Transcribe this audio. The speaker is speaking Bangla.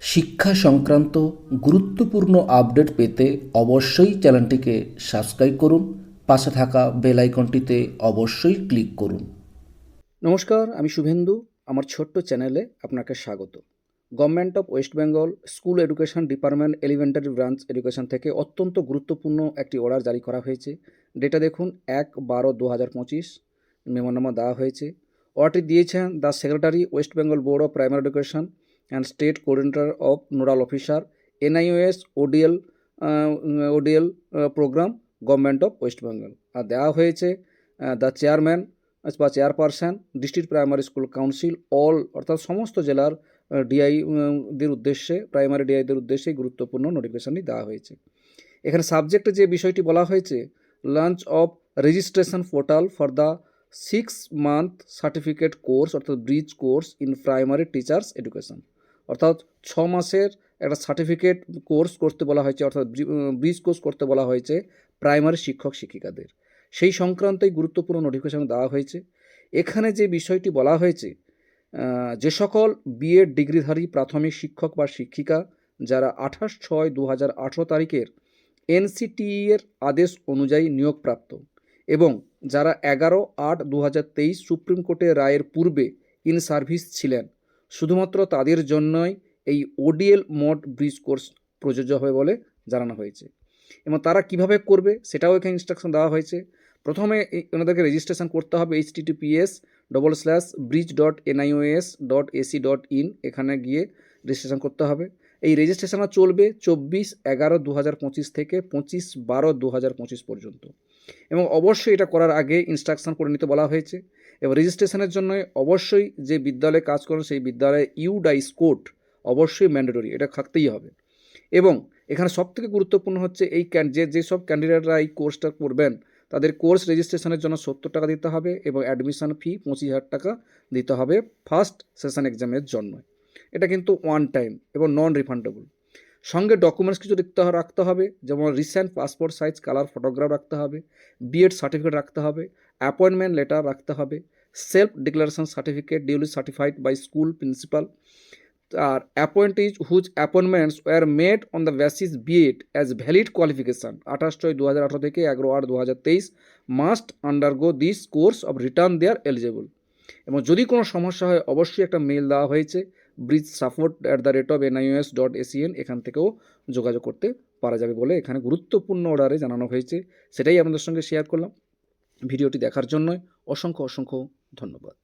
শিক্ষা সংক্রান্ত গুরুত্বপূর্ণ আপডেট পেতে অবশ্যই চ্যানেলটিকে সাবস্ক্রাইব করুন, পাশে থাকা বেল আইকনটিতে অবশ্যই ক্লিক করুন। নমস্কার, আমি শুভেন্দু। আমার ছোট্ট চ্যানেলে আপনাকে স্বাগত। Government of West Bengal school education department elementary branch education থেকে অত্যন্ত গুরুত্বপূর্ণ একটি অর্ডার জারি করা হয়েছে। ডেটা দেখুন, এক বারো দু হাজার পঁচিশ। মেমোনামা দেওয়া হয়েছে। অর্ডারটি দিয়েছেন the secretary West Bengal board of primary education and state coordinator of nodal officer NIOS ODL ODL program government of West Bengal আর দেওয়া হয়েছে দ্য চেয়ারম্যান বা chairperson district primary school council all অর্থাৎ সমস্ত জেলার ডিআই দের উদ্দেশ্যে প্রাইমারি ডিআইদের উদ্দেশ্যে গুরুত্বপূর্ণ নোটিফিকেশনটি দেওয়া হয়েছে। এখানে সাবজেক্টে যে বিষয়টি বলা হয়েছে launch of registration portal for the six month certificate course অর্থাৎ bridge course in primary teachers education অর্থাৎ ছ মাসের একটা সার্টিফিকেট কোর্স করতে বলা হয়েছে, অর্থাৎ ব্রিজ কোর্স করতে বলা হয়েছে প্রাইমারি শিক্ষক শিক্ষিকাদের। সেই সংক্রান্তই গুরুত্বপূর্ণ নোটিফিকেশন দেওয়া হয়েছে। এখানে যে বিষয়টি বলা হয়েছে যে সকল বিএড ডিগ্রিধারী প্রাথমিক শিক্ষক বা শিক্ষিকা যারা আঠাশ ছয় দু হাজার আঠেরো তারিখের এনসিটিই এর আদেশ অনুযায়ী নিয়োগপ্রাপ্ত এবং যারা এগারো আট দু হাজার তেইশ সুপ্রিম কোর্টের রায়ের পূর্বে ইন সার্ভিস ছিলেন শুধুমাত্র তাদের জন্যই এই ওডিএল মোড ব্রিজ কোর্স প্রযোজ্য হবে বলে জানানো হয়েছে। এবং তারা কীভাবে করবে সেটাও এখানে ইনস্ট্রাকশন দেওয়া হয়েছে। প্রথমে ওনাদেরকে রেজিস্ট্রেশন করতে হবে H TTPS double slash bridge dot NIOS dot AC dot in এখানে গিয়ে রেজিস্ট্রেশন করতে হবে। এই রেজিস্ট্রেশনটা চলবে চব্বিশ এগারো দু হাজার পঁচিশ থেকে পঁচিশ বারো দু হাজার পঁচিশ পর্যন্ত। এবং অবশ্যই এটা করার আগে ইনস্ট্রাকশন করে নিতে বলা হয়েছে। এবং রেজিস্ট্রেশনের জন্য অবশ্যই যে বিদ্যালয়ে কাজ করেন সেই বিদ্যালয়ে ইউডাইস কোড অবশ্যই ম্যান্ডেটরি এটা থাকতেই হবে। এবং এখানে সবথেকে গুরুত্বপূর্ণ হচ্ছে এই যে যেসব ক্যান্ডিডেটরা এই কোর্সটা করবেন, তাদের কোর্স রেজিস্ট্রেশনের জন্য সত্তর টাকা দিতে হবে এবং অ্যাডমিশন ফি পঁচিশ হাজার টাকা দিতে হবে ফার্স্ট সেশন এক্সামের জন্য এটা কিন্তু ওয়ান টাইম এবং নন রিফান্ডেবল সঙ্গে ডকুমেন্টস কিছু লিখতে রাখতে হবে, যেমন recent passport size colour photograph রাখতে হবে বিএড সার্টিফিকেট রাখতে হবে অ্যাপয়েন্টমেন্ট লেটার রাখতে হবে self declaration certificate duly certified by school principal R appointees whose appointments were made on the basis B Ed as valid qualification আঠাশ ছয় দু হাজার আঠারো থেকে এগারো আট দু হাজার তেইশ must undergo this course of return their eligible এবং যদি কোনো সমস্যা হয়, অবশ্যই একটা মেল দেওয়া হয়েছে bridge support at the rate of NIOS dot ACN এখান থেকেও যোগাযোগ করতে পারা যাবে বলে এখানে গুরুত্বপূর্ণ অর্ডারে জানানো হয়েছে। সেটাই আপনাদের সঙ্গে শেয়ার করলাম। ভিডিওটি দেখার জন্য অসংখ্য অসংখ্য ধন্যবাদ।